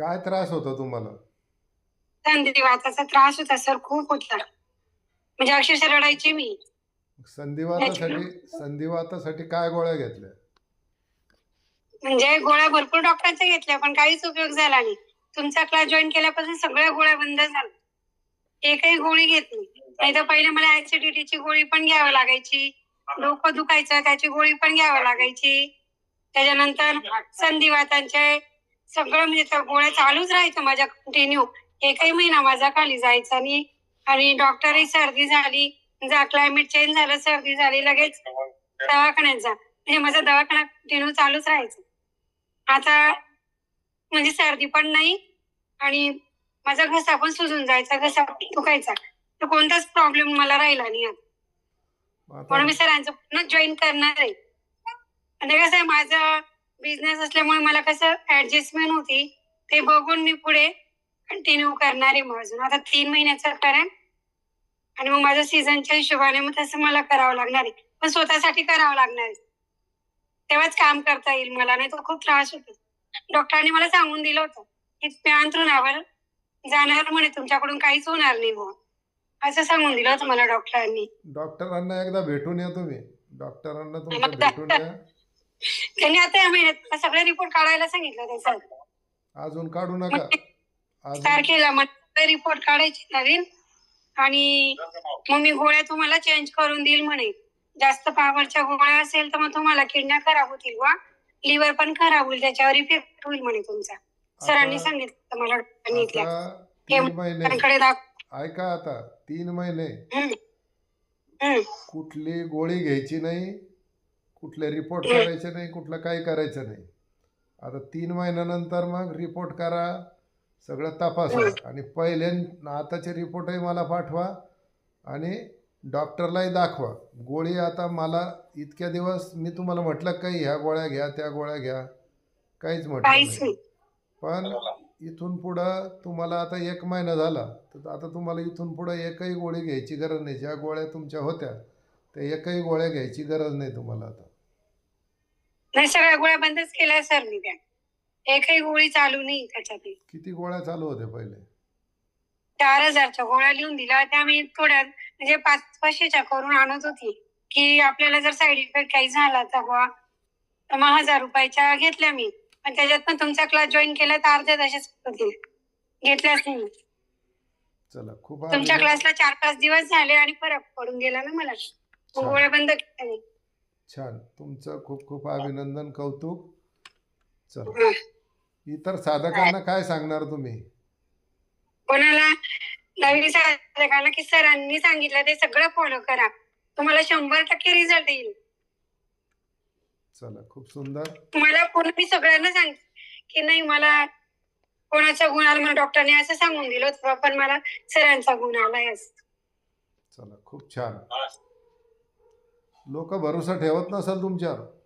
काय त्रास होतो तुम्हाला? संधिवाताचा त्रास होता सर. खूप होता. म्हणजे अक्षरशः रडायची मी. संधिवातासाठी संधिवातासाठी काय गोळ्या घेतल्या? म्हणजे गोळ्या भरपूर डॉक्टरांच्या घेतल्या पण काहीच उपयोग झाला नाही. तुमचा क्लास जॉईन केल्यापासून सगळ्या गोळ्या बंद झाल्या. एकही गोळी घेत नाही. नाही तर पहिले मला ऍसिडिटीची गोळी पण घ्यावी लागायची. डोकं दुखायचं त्याची गोळी पण घ्यावी लागायची. त्याच्यानंतर संधिवातांचे सगळं म्हणजे त्या गोळ्या चालूच राहायच्या माझ्या कंटिन्यू. एकही महिना माझा खाली जायचा नाही. आणि डॉक्टरही सर्दी झाली. जा क्लायमेट चेंज झालं सर्दी झाली लगेच दवाखान्यात जा. म्हणजे माझा दवाखाना कंटिन्यू चालूच राहायचा. आता म्हणजे सर्दी पण नाही आणि माझा घसा पण सुजून जायचा घसा दुखायचा. तर कोणताच प्रॉब्लेम मला राहिला नाही आता. आता म्हणून मी सरांचं पुन्हा जॉईन करणार आहे. आणि कसं आहे माझा बिझनेस असल्यामुळे मला कसं ऍडजस्टमेंट होती ते बघून मी पुढे कंटिन्यू करणार आहे मग अजून आता तीन महिन्याचं करेन आणि मग माझ्या सीझनच्या हिशोबाने मग तसं मला करावं लागणार आहे. पण स्वतःसाठी करावं लागणार आहे. तेव्हाच काम करता येईल मला नाही तर खूप त्रास होतो. डॉक्टरांनी मला सांगून दिलं होतं की तुम्ही अंथरुणावर जाणार म्हणे तुमच्याकडून काहीच होणार नाही मग असं सांगून दिलं होतं मला डॉक्टरांनी. डॉक्टरांना एकदा भेटून या तुम्ही. डॉक्टरांना तुमच्या भेटून या. त्यांनी आता या महिन्यात सगळे रिपोर्ट काढायला सांगितलं त्याचा अजून काढू नका. अजून तारखेला मला रिपोर्ट काढायचे नवीन. आणि मग मी गोळ्या तुम्हाला चेंज करून देईल म्हणे. जास्त पावरच्या गोळ्या असेल तर मग तुम्हाला किडन्या खराब होतील वा. लिव्हर पण खराब होईल त्याच्यावर इफेक्ट होईल म्हणे तुमचा. सरांनी आता सांगितलं मला डॉक्टरांनी इथल्या. आता तीन महिने. डॉक्टरांकडे दाख ऐका आता तीन महिने. हम्म. हम्म. कुठली गोळी घ्यायची नाही. कुठले रिपोर्ट. करायचे नाही कुठलं काही करायचं नाही. आता तीन महिन्यानंतर मग रिपोर्ट करा सगळं तपासा. आणि पहिले आताचे रिपोर्टही मला पाठवा आणि डॉक्टरलाही दाखवा. गोळी आता मला इतक्या दिवस मी तुम्हाला म्हटलं काही ह्या गोळ्या घ्या त्या गोळ्या घ्या. काहीच म्हटलं पण इथून पुढं तुम्हाला आता एक महिना झाला तर आता तुम्हाला इथून पुढं एकही गोळी घ्यायची गरज नाही. ज्या गोळ्या तुमच्या होत्या त्या एकही गोळ्या घ्यायची गरज नाही तुम्हाला आता. नाही सगळ्या गोळ्या बंदच केल्या सर मी त्या. एकही गोळी चालू नाही त्याच्यातली किती गोळ्या चालू होत्या पहिले? चार हजारच्या गोळ्या लिहून दिल्या त्या मी थोड्या म्हणजे पाच पाचशेच्या करून आणत होती. की आपल्याला जर साईड इफेक्ट काही झाला तर बुवा तर मग हजार रुपयाच्या घेतल्या मी. पण त्याच्यात पण तुमचा क्लास जॉईन केला तर अर्ध्या तशाच होतील घेतल्याच नाही मी. चला खूप तुमच्या. क्लासला चार पाच दिवस झाले आणि फरक पडून गेला ना मला. मग गोळ्या बंद केल्या मी. छान. तुमचं खूप खूप अभिनंदन कौतुक. चला. इतर साधकांना काय सांगणार तुम्ही? कोणाला? नवीन साधकांना की सरांनी सांगितलं ते सगळं फॉलो करा. तुम्हाला शंभर टक्के रिझल्ट येईल. चला खूप सुंदर. मला पूर्ण मी सगळ्यांना सांग की नाही मला कोणाचा गुण आला मला डॉक्टरने असं सांगून दिलं होतं पण मला सरांचा गुण आलाय असं. चला खूप छान. लोक भरोसा ठेवत नसाल तुमच्यावर.